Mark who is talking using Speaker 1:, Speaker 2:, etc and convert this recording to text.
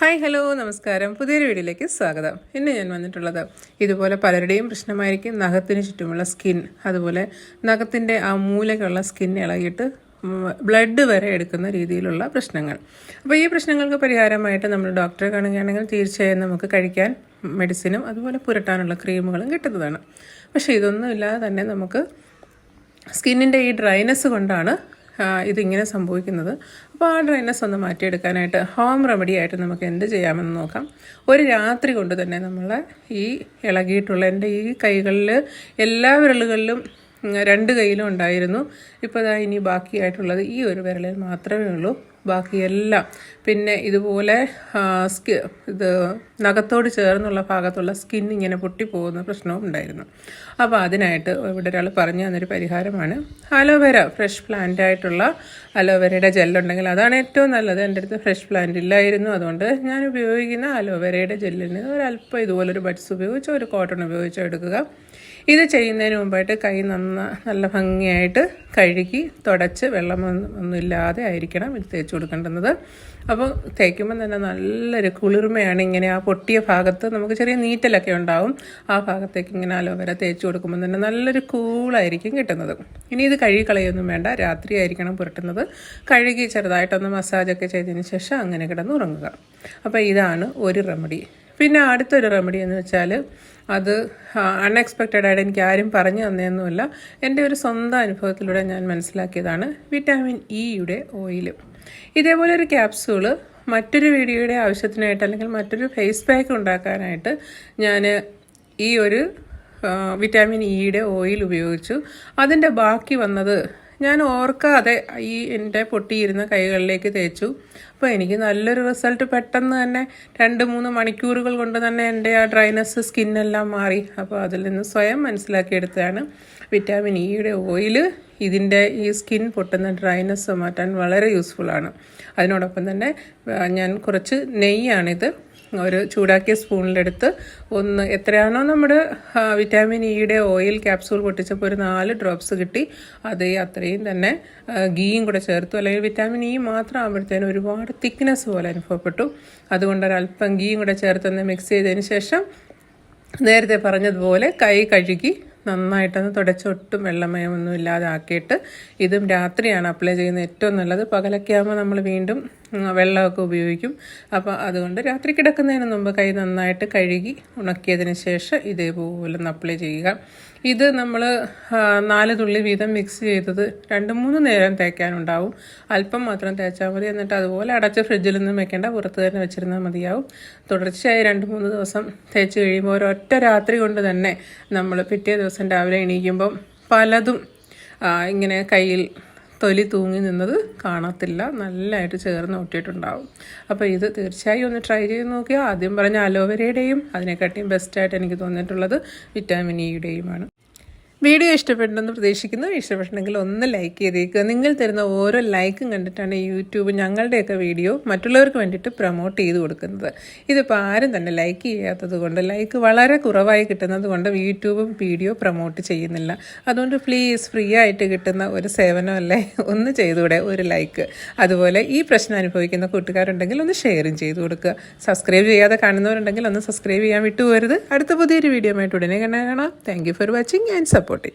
Speaker 1: Hi hello നമസ്കാരം. പുതിയൊരു വീഡിയോയിലേക്ക് സ്വാഗതം. ഇന്ന് ഞാൻ വന്നിട്ടുള്ളത് ഇതുപോലെ പലരുടെയും പ്രശ്നമായിരിക്കും. നഖത്തിന് ചുറ്റുമുള്ള സ്കിൻ അതുപോലെ നഖത്തിന്റെ ആ മൂലക്കുള്ള സ്കിൻ ഇളകിയിട്ട് ബ്ലഡ് വരെ എടുക്കുന്ന രീതിയിലുള്ള പ്രശ്നങ്ങൾ. അപ്പോൾ ഈ പ്രശ്നങ്ങൾക്ക് പരിഹാരമായിട്ട് നമ്മൾ ഡോക്ടറെ കാണുകയാണെങ്കിൽ തീർച്ചയായും നമുക്ക് കഴിക്കാൻ മെഡിസിനും അതുപോലെ പുരട്ടാനുള്ള ക്രീമുകളും കിട്ടുന്നതാണ്. പക്ഷേ ഇതൊന്നുമില്ലാതെ തന്നെ നമുക്ക് സ്കിന്നിന്റെ ഈ ഡ്രൈനെസ് കൊണ്ടാണ് ഇതിങ്ങനെ സംഭവിക്കുന്നത്. അപ്പോൾ ആ ഡ്രൈനസ് ഒന്ന് മാറ്റിയെടുക്കാനായിട്ട് ഹോം റെമഡി ആയിട്ട് നമുക്ക് എന്ത് ചെയ്യാമെന്ന് നോക്കാം. ഒരു രാത്രി കൊണ്ട് തന്നെ നമ്മൾ ഈ ഇളകിയിട്ടുള്ള എന്റെ ഈ കൈകളിൽ എല്ലാ വിരലുകളിലും രണ്ട് കയ്യിലും ഉണ്ടായിരുന്നു. ഇപ്പോൾ ഇനി ബാക്കിയായിട്ടുള്ളത് ഈ ഒരു വിരലിൽ മാത്രമേ ഉള്ളൂ. ബാക്കിയെല്ലാം. പിന്നെ ഇതുപോലെ സ്കി ഇത് നഖത്തോട് ചേർന്നുള്ള ഭാഗത്തുള്ള സ്കിൻ ഇങ്ങനെ പൊട്ടിപ്പോകുന്ന പ്രശ്നവും ഉണ്ടായിരുന്നു. അപ്പോൾ അതിനായിട്ട് ഇവിടെ ഒരാൾ പറഞ്ഞു തന്നൊരു പരിഹാരമാണ്. അലോവേര ഫ്രഷ് പ്ലാന്റ് ആയിട്ടുള്ള അലോവേരയുടെ ജെല്ലുണ്ടെങ്കിൽ അതാണ് ഏറ്റവും നല്ലത്. എന്റെ അടുത്ത് ഫ്രഷ് പ്ലാന്റ് ഇല്ലായിരുന്നു. അതുകൊണ്ട് ഞാൻ ഉപയോഗിക്കുന്ന അലോവേരയുടെ ജെല്ലിന് ഒരല്പം ഇതുപോലൊരു ബഡ്സ് ഉപയോഗിച്ച് ഒരു കോട്ടൺ ഉപയോഗിച്ചോ എടുക്കുക. ഇത് ചെയ്യുന്നതിന് മുമ്പായിട്ട് കൈ നന്ന നല്ല ഭംഗിയായിട്ട് കഴുകി തുടച്ച് വെള്ളം ഒന്നും ഇല്ലാതെ ആയിരിക്കണം. ഇത് തേച്ച് കൊടുക്കേണ്ടുന്നത്. അപ്പോൾ തേക്കുമ്പോൾ തന്നെ നല്ലൊരു കുളിർമയാണ് ഇങ്ങനെ ആ പൊട്ടിയ ഭാഗത്ത് നമുക്ക് ചെറിയ നീറ്റലൊക്കെ ഉണ്ടാവും. ആ ഭാഗത്തേക്ക് ഇങ്ങനെ അലോവേര തേച്ച് കൊടുക്കുമ്പോൾ തന്നെ നല്ലൊരു കൂളായിരിക്കും കിട്ടുന്നത്. ഇനി ഇത് കഴുകി കളയൊന്നും വേണ്ട. രാത്രി ആയിരിക്കണം പുരട്ടുന്നത്. കഴുകി ചെറുതായിട്ടൊന്ന് മസാജൊക്കെ ചെയ്തതിന് ശേഷം അങ്ങനെ കിടന്ന് ഉറങ്ങുക അപ്പോൾ ഇതാണ് ഒരു റെമഡി പിന്നെ അടുത്തൊരു റെമഡി എന്ന് വെച്ചാൽ അത് അൺഎക്സ്പെക്റ്റഡ് ആയിട്ട് എനിക്ക് ആരും പറഞ്ഞു തന്നെയൊന്നുമില്ല എന്റെ ഒരു സ്വന്തം അനുഭവത്തിലൂടെ ഞാൻ മനസ്സിലാക്കിയതാണ് വിറ്റാമിൻ ഇയുടെ ഓയിൽ ഇതേപോലെ ഒരു ക്യാപ്സൂൾ മറ്റൊരു വീഡിയോയുടെ ആവശ്യത്തിനായിട്ട് അല്ലെങ്കിൽ മറ്റൊരു ഫേസ് പാക്ക് ഉണ്ടാക്കാനായിട്ട് ഞാൻ ഈ ഒരു വിറ്റാമിൻ ഇയുടെ ഓയിൽ ഉപയോഗിച്ചു. അതിന്റെ ബാക്കി വന്നത് ഞാൻ ഓർക്കാതെ ഈ എന്റെ പൊട്ടിയിരുന്ന കൈകളിലേക്ക് തേച്ചു. അപ്പോൾ എനിക്ക് നല്ലൊരു റിസൾട്ട് പെട്ടെന്ന് തന്നെ രണ്ട് മൂന്ന് മണിക്കൂറുകൾ കൊണ്ട് തന്നെ എന്റെ ആ ഡ്രൈനസ് സ്കിന്നെല്ലാം മാറി. അപ്പോൾ അതിൽ നിന്ന് സ്വയം മനസ്സിലാക്കിയെടുത്തതാണ് വിറ്റാമിൻ ഇയുടെ ഓയിൽ. ഇതിന്റെ ഈ സ്കിൻ പൊട്ടുന്ന ഡ്രൈനസ് മാറ്റാൻ വളരെ യൂസ്ഫുൾ ആണ്. അതിനോടൊപ്പം തന്നെ ഞാൻ കുറച്ച് നെയ്യാണിത് ഒരു ചൂടാക്കിയ സ്പൂണിലെടുത്ത് ഒന്ന് എത്രയാണോ നമ്മുടെ വിറ്റാമിൻ ഇയുടെ ഓയിൽ ക്യാപ്സൂൾ പൊട്ടിച്ചപ്പോൾ ഒരു നാല് ഡ്രോപ്സ് കിട്ടി. അതേ അത്രയും തന്നെ ഗീയും കൂടെ ചേർത്തു. അല്ലെങ്കിൽ വിറ്റാമിൻ ഇ മാത്രം ആകുമ്പോഴത്തേനും ഒരുപാട് തിക്നെസ് പോലെ അനുഭവപ്പെട്ടു. അതുകൊണ്ട് ഒരല്പം ഗീയും കൂടെ ചേർത്തൊന്ന് മിക്സ് ചെയ്തതിന് ശേഷം നേരത്തെ പറഞ്ഞതുപോലെ കൈ കഴുകി നന്നായിട്ടൊന്ന് തുടച്ചൊട്ടും വെള്ളമയമൊന്നും ഇല്ലാതെ ആക്കിയിട്ട് ഇതും രാത്രിയാണ് അപ്ലൈ ചെയ്യുന്നത് ഏറ്റവും നല്ലത്. പകലൊക്കെ ആകുമ്പോൾ നമ്മൾ വീണ്ടും വെള്ളമൊക്കെ ഉപയോഗിക്കും. അപ്പോൾ അതുകൊണ്ട് രാത്രി കിടക്കുന്നതിന് മുമ്പ് കൈ നന്നായിട്ട് കഴുകി ഉണക്കിയതിന് ശേഷം ഇതേപോലെ ഒന്ന് അപ്ലൈ ചെയ്യുക. ഇത് നമ്മൾ നാല് തുള്ളി വീതം മിക്സ് ചെയ്തത് രണ്ട് മൂന്ന് നേരം തേക്കാനുണ്ടാവും. അല്പം മാത്രം തേച്ചാൽ മതി. എന്നിട്ട് അതുപോലെ അടച്ച ഫ്രിഡ്ജിൽ നിന്നും വെക്കേണ്ട പുറത്ത് തന്നെ വെച്ചിരുന്നാൽ മതിയാവും. തുടർച്ചയായി രണ്ട് മൂന്ന് ദിവസം തേച്ച് കഴിയുമ്പോൾ ഒരൊറ്റ രാത്രി കൊണ്ട് തന്നെ നമ്മൾ പിറ്റേ ദിവസം രാവിലെ എണീക്കുമ്പം പലതും ഇങ്ങനെ കയ്യിൽ തൊലി തൂങ്ങി നിന്നത് കാണത്തില്ല. നല്ലതായിട്ട് ചേർന്ന് ഒട്ടിയിട്ടുണ്ടാവും അപ്പോൾ ഇത് തീർച്ചയായും ഒന്ന് ട്രൈ ചെയ്ത് നോക്കിയാൽ ആദ്യം പറഞ്ഞ അലോവേരയുടെയും അതിനെക്കാട്ടിയും ബെസ്റ്റായിട്ട് എനിക്ക് തോന്നിയിട്ടുള്ളത് വിറ്റാമിൻ ഇയുടെയുമാണ് വീഡിയോ ഇഷ്ടപ്പെട്ടെന്ന് പ്രതീക്ഷിക്കുന്നു. ഇഷ്ടപ്പെട്ടെങ്കിൽ ഒന്ന് ലൈക്ക് ചെയ്തേക്കുക. നിങ്ങൾ തരുന്ന ഓരോ ലൈക്കും കണ്ടിട്ടാണ് യൂട്യൂബ് ഞങ്ങളുടെയൊക്കെ വീഡിയോ മറ്റുള്ളവർക്ക് വേണ്ടിയിട്ട് പ്രൊമോട്ട് ചെയ്ത് കൊടുക്കുന്നത്. ഇതിപ്പോൾ ആരും തന്നെ ലൈക്ക് ചെയ്യാത്തത് കൊണ്ട് ലൈക്ക് വളരെ കുറവായി കിട്ടുന്നത് കൊണ്ട് യൂട്യൂബും വീഡിയോ പ്രൊമോട്ട് ചെയ്യുന്നില്ല. അതുകൊണ്ട് പ്ലീസ് ഫ്രീ ആയിട്ട് കിട്ടുന്ന ഒരു സേവനമല്ലേ ഒന്ന് ചെയ്തുകൂടെ ഒരു ലൈക്ക് അതുപോലെ ഈ പ്രശ്നം അനുഭവിക്കുന്ന കൂട്ടുകാരുണ്ടെങ്കിൽ ഒന്ന് ഷെയറും ചെയ്ത് കൊടുക്കുക. സബ്സ്ക്രൈബ് ചെയ്യാതെ കാണുന്നവരുണ്ടെങ്കിൽ ഒന്ന് സബ്സ്ക്രൈബ് ചെയ്യാൻ വിട്ടുപോരുത് അടുത്ത പുതിയൊരു വീഡിയോ ആയിട്ട് ഉടനെ കാണാം. താങ്ക് ഫോർ വാച്ചിങ് ആൻഡ് పోటీ.